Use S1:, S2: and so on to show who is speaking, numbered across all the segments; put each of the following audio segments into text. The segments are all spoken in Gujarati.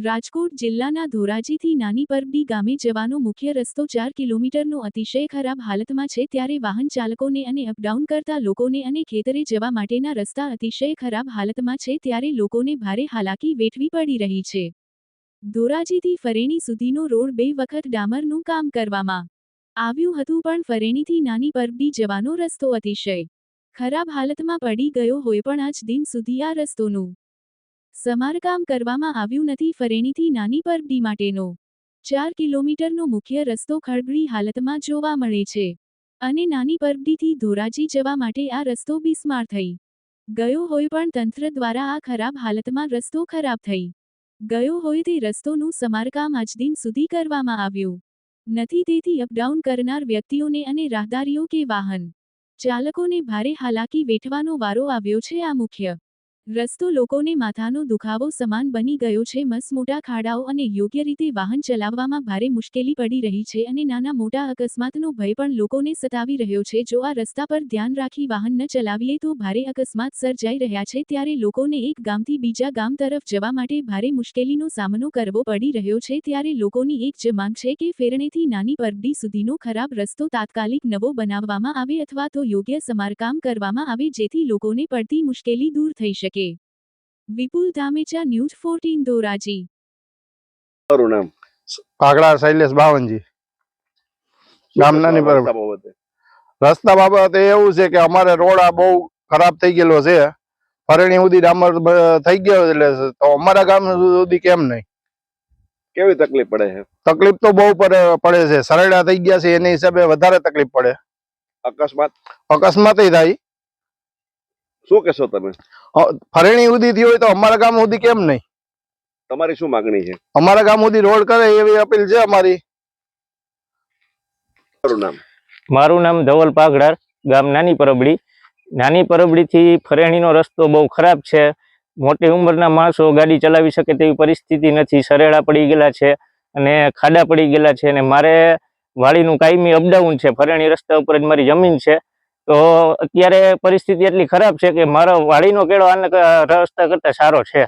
S1: રાજકોટ જિલ્લાના ધોરાજીથી નાની પરબડી ગામે જવાનો મુખ્ય રસ્તો ચાર કિલોમીટરનો અતિશય ખરાબ હાલતમાં છે ત્યારે વાહન ચાલકોને અને અપડાઉન કરતા લોકોને અને ખેતરે જવા માટેના રસ્તા અતિશય ખરાબ હાલતમાં છે ત્યારે લોકોને ભારે હાલાકી વેઠવી પડી રહી છે. ધોરાજીથી ફરેણી સુધીનો રોડ બે વખત ડામરનું કામ કરવામાં આવ્યું હતું પણ ફરેણીથી નાની પરબડી જવાનો રસ્તો અતિશય ખરાબ હાલતમાં પડી ગયો હોય પણ આજ દિન સુધી આ રસ્તોનું સમારકામ કરવામાં આવ્યું નથી, ફરેણીથી નાની પરબડી માટેનો ચાર કિલોમીટરનો મુખ્ય રસ્તો ખળબળી હાલતમાં જોવા મળે છે. અને નાની પરબડીથી ધોરાજી જવા માટે આ રસ્તો બિસ્માર થઈ. ગયો હોય પણ તંત્ર દ્વારા આ ખરાબ હાલતમાં રસ્તો ખરાબ થઈ. ગયો હોય તે રસ્તોનું સમારકામ આજ દિન સુધી કરવામાં આવ્યું. નથી તેથી અપડાઉન કરનાર વ્યક્તિઓને અને રાહદારીઓ કે વાહન ચાલકોને ભારે હાલાકી વેઠવાનો વારો આવ્યો છે આ મુખ્ય રસ્તો લોકોને માથાનો દુખાવો સમાન બની ગયો છે. મસમોટા ખાડાઓ અને યોગ્ય રીતે વાહન ચલાવવામાં ભારે મુશ્કેલી પડી રહી છે અને નાના મોટા અકસ્માતનો ભય પણ લોકોને સતાવી રહ્યો છે. જો આ રસ્તા પર ધ્યાન રાખી વાહન ન ચલાવીએ તો ભારે અકસ્માત સર્જાઈ રહ્યા છે. ત્યારે લોકોને એક ગામથી બીજા ગામ તરફ જવા માટે ભારે મુશ્કેલીનો સામનો કરવો પડી રહ્યો છે. ત્યારે લોકોની એક જ માંગ છે કે ફેરણેથી નાની પરબડી સુધીનો ખરાબ રસ્તો તાત્કાલિક નવો બનાવવામાં આવે અથવા તો યોગ્ય સમારકામ કરવામાં આવે જેથી લોકોને પડતી મુશ્કેલી દૂર થઈ શકે. વિપુલ ધામેચા ન્યૂઝ ફોર્ટીન ધોરાજી
S2: નામ
S3: ભાગડા શૈલેષ બાવનજી. ગામ નાની બરાબર.
S2: રસ્તા બાબતે?
S3: એવું છે કે અમારે રોડ આ બહુ ખરાબ થઈ ગયેલો છે. ફરેણી સુધી ડામર થઈ ગયો એટલે તો અમારા ગામ સુધી કેમ નહીં?
S2: કેવી તકલીફ પડે છે?
S3: તકલીફ તો બહુ પડે પડે છે. સરડા થઈ ગયા છે એની હિસાબે વધારે તકલીફ પડે.
S2: અકસ્માત?
S3: અકસ્માત થાય.
S2: શું કહેશો તમે?
S3: ફરેણી સુધી થી હોય તો અમારા ગામ સુધી કેમ નહીં?
S2: તમારી શું માંગણી છે?
S3: અમારા ગામ સુધી રોડ કરે એવી અપીલ છે અમારી.
S2: મારું નામ?
S4: મારું નામ ધવલ પાઘડાર ગામ નાની પરબડી. નાની પરબડીથી ફરેણીનો રસ્તો બહુ ખરાબ છે. મોટી ઉંમરના માણસો ગાડી ચલાવી શકે તેવી પરિસ્થિતિ નથી. સરેડા પડી ગયેલા છે અને ખાડા પડી ગયેલા છે અને મારે વાડીનું કાયમી અપડાઉન છે. ફરેણી રસ્તા ઉપર જ મારી જમીન છે. તો અત્યારે પરિસ્થિતિ એટલી ખરાબ છે કે મારો વાડીનો કેળો આને રસ્તા કરતાં સારો છે.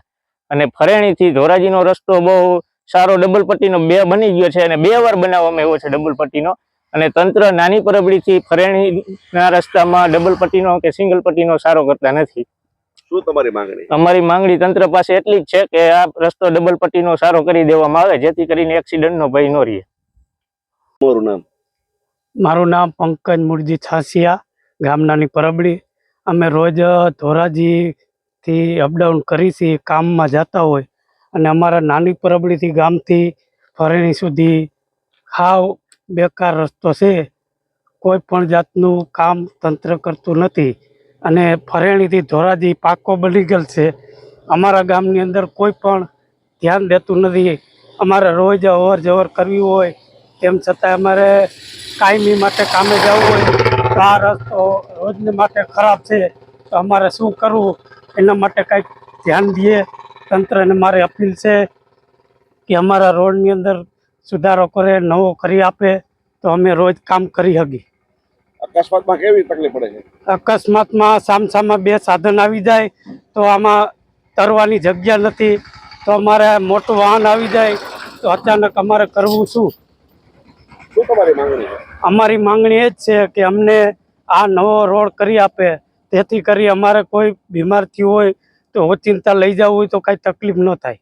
S4: અને ફરેણીથી ધોરાજીનો રસ્તો બહુ સારો ડબલ પટ્ટીનો બે બની ગયો છે અને બે વાર બનાવવામાં આવ્યો છે ડબલ પટ્ટીનો અને તંત્ર નાની પરબડીથી ફરેણીના રસ્તામાં ડબલ પટ્ટીનો કે સિંગલ પટ્ટીનો સારો કરતા નથી.
S2: શું તમારી માંગણી?
S4: અમારી માંગણી તંત્ર પાસે એટલી જ છે કે આ રસ્તો ડબલ પટ્ટીનો સારો કરી દેવામાં આવે જેથી કરીને એક્સિડન્ટનો ભય ન રહે.
S2: તમારું નામ?
S5: મારું નામ પંકજ મુરજી છાસિયા. ગામનાની પરબડી અમે રોજ ધોરાજીથી અપડાઉન કરી છીએ કામમાં જતા હોય. અને અમારા નાની પરબડીથી ગામથી ફરેણી સુધી હાવ બેકાર રસ્તો છે. કોઈ પણ જાતનું કામ તંત્ર કરતું નથી. અને ફરેણીથી ધોરાજી પાકો બની ગયેલ છે. અમારા ગામની અંદર કોઈ પણ ધ્યાન દેતું નથી. અમારે રોજ અવર જવર કરવી હોય. તેમ છતાં અમારે કાયમી માટે કામે જવું હોય. આ રસ્તો રોજને માટે ખરાબ છે તો અમારે શું કરવું? એના માટે કંઈક ધ્યાન દઈએ. તંત્રને મારે અપીલ છે કે અમારા રોડની અંદર સુધારો કરે નવો કરી આપે તો અમે રોજ કામ કરી શકીએ.
S2: અકસ્માતમાં કેવી તકલીફ પડે છે?
S5: અકસ્માતમાં સામસામાં બે સાધન આવી જાય તો આમાં તરવાની જગ્યા નથી તો અમારે મોટું વાહન આવી જાય તો અચાનક અમારે કરવું શું?
S2: શું તમારી માંગણી છે?
S5: અમારી માંગણી એ જ છે કે અમને આ નવો રોડ કરી આપે. તેથી કરી અમારે કોઈ બીમારથી હોય તો ઓચિંતા લઈ જવું હોય તો કાંઈ તકલીફ ન થાય.